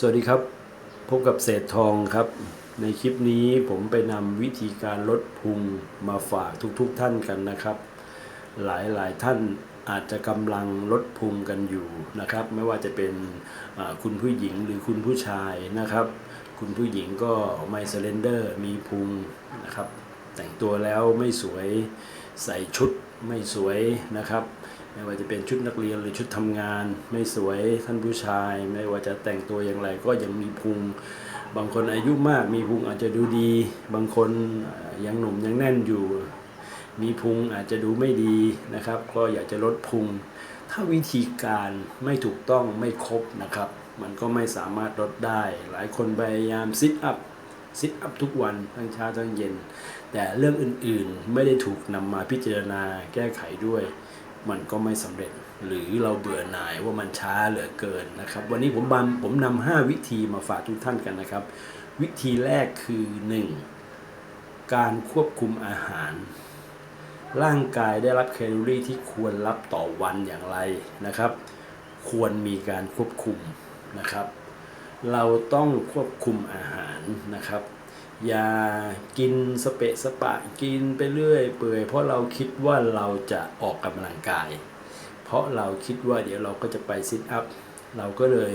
สวัสดีครับ พบกับเศษทองครับ ในคลิปนี้ผมไปนำวิธีการลดพุงมาฝากทุกๆทท่านกันนะครับ หลายๆท่านอาจจะกำลังลดพุงกันอยู่นะครับ ไม่ว่าจะเป็นคุณผู้หญิงหรือคุณผู้ชายนะครับ คุณผู้หญิงก็ไม่เซเลนเดอร์มีพุงนะครับ แต่งตัวแล้วไม่สวยใส่ชุดไม่สวยนะครับ ไม่ว่าจะเป็นชุดนักเรียนหรือชุดทำงาน ไม่สวยท่านผู้ชาย ไม่ว่าจะแต่งตัวอย่างไร ก็ยังมีพุงบางคนอายุมากมีพุงอาจจะดูดี บางคนยังหนุ่มยังแน่นอยู่ มีพุงอาจจะดูไม่ดีนะครับ ก็อยากจะลดพุง ถ้าวิธีการไม่ถูกต้องไม่ครบนะครับ มันก็ไม่สามารถลดได้ หลายคนพยายามซิทอัพซิทอัพทุกวันทั้งเช้าทั้งเย็น แต่เรื่องอื่นๆไม่ได้ถูกนำมาพิจารณาแก้ไขด้วย มันก็ไม่สำเร็จ หรือเราเบื่อหน่ายว่ามันช้าเหลือเกินนะครับ วันนี้ผมบันผมนำห้าวิธีมาฝากทุกท่านกันนะครับ วิธีแรกคือ 1. การควบคุมอาหาร ร่างกายได้รับแคลอรี่ที่ควรรับต่อวันอย่างไรนะครับ ควรมีการควบคุมนะครับ เราต้องควบคุมอาหารนะครับ อย่ากินสเปะสปะกินไปเรื่อย เปื่อยเพราะเราคิดว่าเราจะออกกำลังกาย เพราะเราคิดว่าเดี๋ยวเราก็จะไปซิทอัพเราก็เลย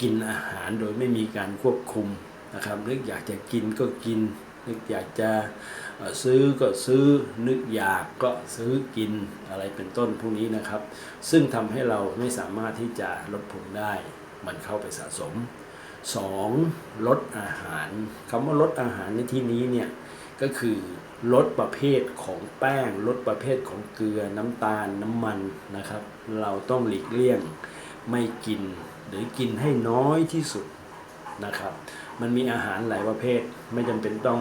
กินอาหารโดยไม่มีการควบคุมนะครับนึกอยากจะกินก็กิน นึกอยากจะซื้อก็ซื้อนึกอยากก็ซื้อกินอะไรเป็นต้นพวกนี้นะครับ ซึ่งทำให้เราไม่สามารถที่จะลดพุงได้ มันเข้าไปสะสม 2. ลดอาหารคำว่าลดอาหารในที่นี้เนี่ยก็คือลดประเภทของแป้ง ลดประเภทของเกลือน้ำตาลน้ำมันนะครับ เราต้องหลีกเลี่ยงไม่กินหรือกินให้น้อยที่สุดนะครับ มันมีอาหารหลายประเภทไม่จำเป็นต้อง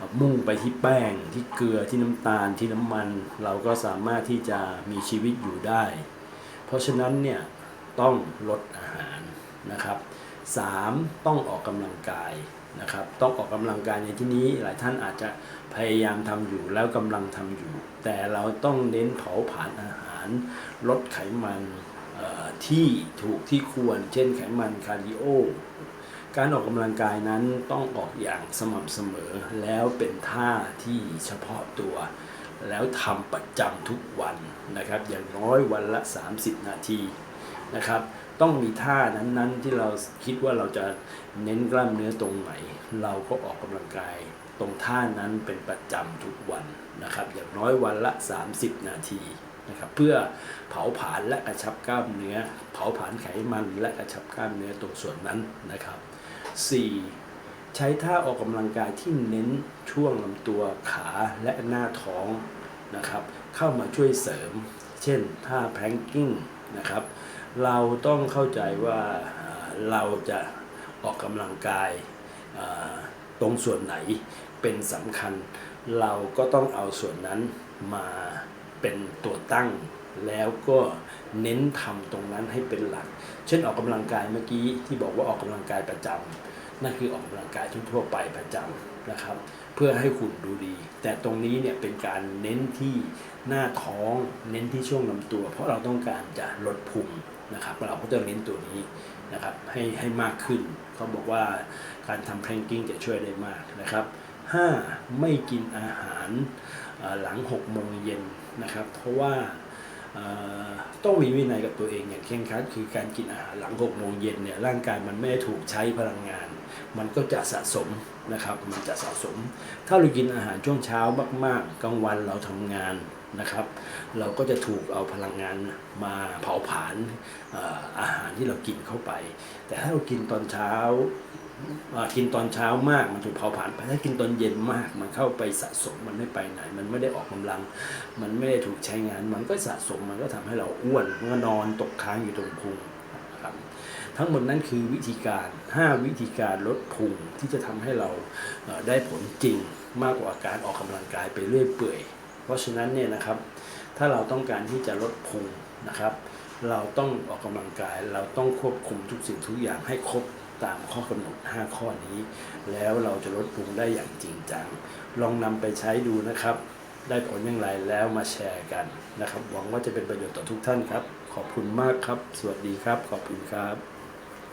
อมุ่งไปที่แป้งที่เกลือที่น้ำตาลที่น้ำมัน เราก็สามารถที่จะมีชีวิตอยู่ได้ เพราะฉะนั้นเนี่ยต้องลดอาหารนะครับ 3. ต้องออกกำลังกายนะครับ ต้องออกกำลังกายในที่นี้หลายท่านอาจจะพยายามทำอยู่แล้วกำลังทำอยู่ แต่เราต้องเน้นเผาผลาญอาหาร ลดไขมันที่ถูกที่ควร เช่นไขมันคาร์ดิโอการออกกำลังกายนั้นต้องออกอย่างสม่ำเสมอแล้วเป็นท่าที่เฉพาะตัว แล้วทำประจำทุกวันนะครับ อย่างน้อยวันละ 30 นาที นะครับ ต้องมีท่านั้นๆ ที่เราคิดว่าเราจะเน้นกล้ามเนื้อตรงไหน เราก็ออกกำลังกายตรงท่านั้นเป็นประจำทุกวันนะครับ อย่างน้อยวันละ 30 นาทีนะครับเพื่อเผาผลาญและกระชับกล้ามเนื้อ เผาผลาญไขมันและกระชับกล้ามเนื้อตรงส่วนนั้นนะครับ 4. ใช้ท่าออกกำลังกายที่เน้นช่วงลำตัวขาและหน้าท้องนะครับ เข้ามาช่วยเสริม เช่นท่าแพลงกิ้งนะครับ เราต้องเข้าใจว่าเราจะออกกำลังกายตรงส่วนไหนเป็นสำคัญ เราก็ต้องเอาส่วนนั้นมาเป็นตัวตั้ง แล้วก็เน้นทำตรงนั้นให้เป็นหลัก เช่นออกกำลังกายเมื่อกี้ที่บอกว่าออกกำลังกายประจำนั่นคือออกกำลังกายทั่วไปประจำนะครับเพื่อให้หุ่นดูดี แต่ตรงนี้เนี่ยเป็นการเน้นที่หน้าท้อง เน้นที่ช่วงลำตัว เพราะเราต้องการจะลดพุง นะครับเราก็จะเน้นตัวนี้นะครับให้ให้มากขึ้น เขาบอกว่าการทำแพลงกิ้งจะช่วยได้มากนะครับ 5. ไม่กินอาหารหลัง6โมงเย็นนะครับ เพราะว่าต้องมีวินัยกับตัวเองอย่างเคร่งครัดคือการกินอาหารหลัง6โมงเย็นเนี่ยร่างกายมันไม่ได้ถูกใช้พลังงาน มันก็จะสะสมนะครับมันจะสะสม ถ้าเรากินอาหารช่วงเช้ามากๆกลางวันเราทำงาน นะครับ เราก็จะถูกเอาพลังงานมาเผาผลาญอาหารที่เรากินเข้าไป แต่ถ้าเรากินตอนเช้ากินตอนเช้ามากมันถูกเผาผลาญไปถ้ากินตอนเย็นมากมันเข้าไปสะสมมันไม่ไปไหน มันไม่ได้ออกกำลัง มันไม่ได้ถูกใช้งาน มันก็สะสมมันก็ทำให้เราอ้วนมันก็นอนตกค้างอยู่ตรงพุงครับทั้งหมดนั้นคือวิธีการ 5 วิธีการลดพุงที่จะทำให้เราได้ผลจริงมากกว่าการออกกำลังกายไปเรื่อยเปื่อย เพราะฉะนั้นเนี่ยนะครับ ถ้าเราต้องการที่จะลดพุงนะครับ เราต้องออกกำลังกาย เราต้องควบคุมทุกสิ่งทุกอย่างให้ครบตามข้อกำหนด 5 ข้อนี้ แล้วเราจะลดพุงได้อย่างจริงจัง ลองนำไปใช้ดูนะครับ ได้ผลอย่างไรแล้วมาแชร์กันนะครับ หวังว่าจะเป็นประโยชน์ต่อทุกท่านครับ ขอบคุณมากครับ สวัสดีครับ ขอบคุณครับ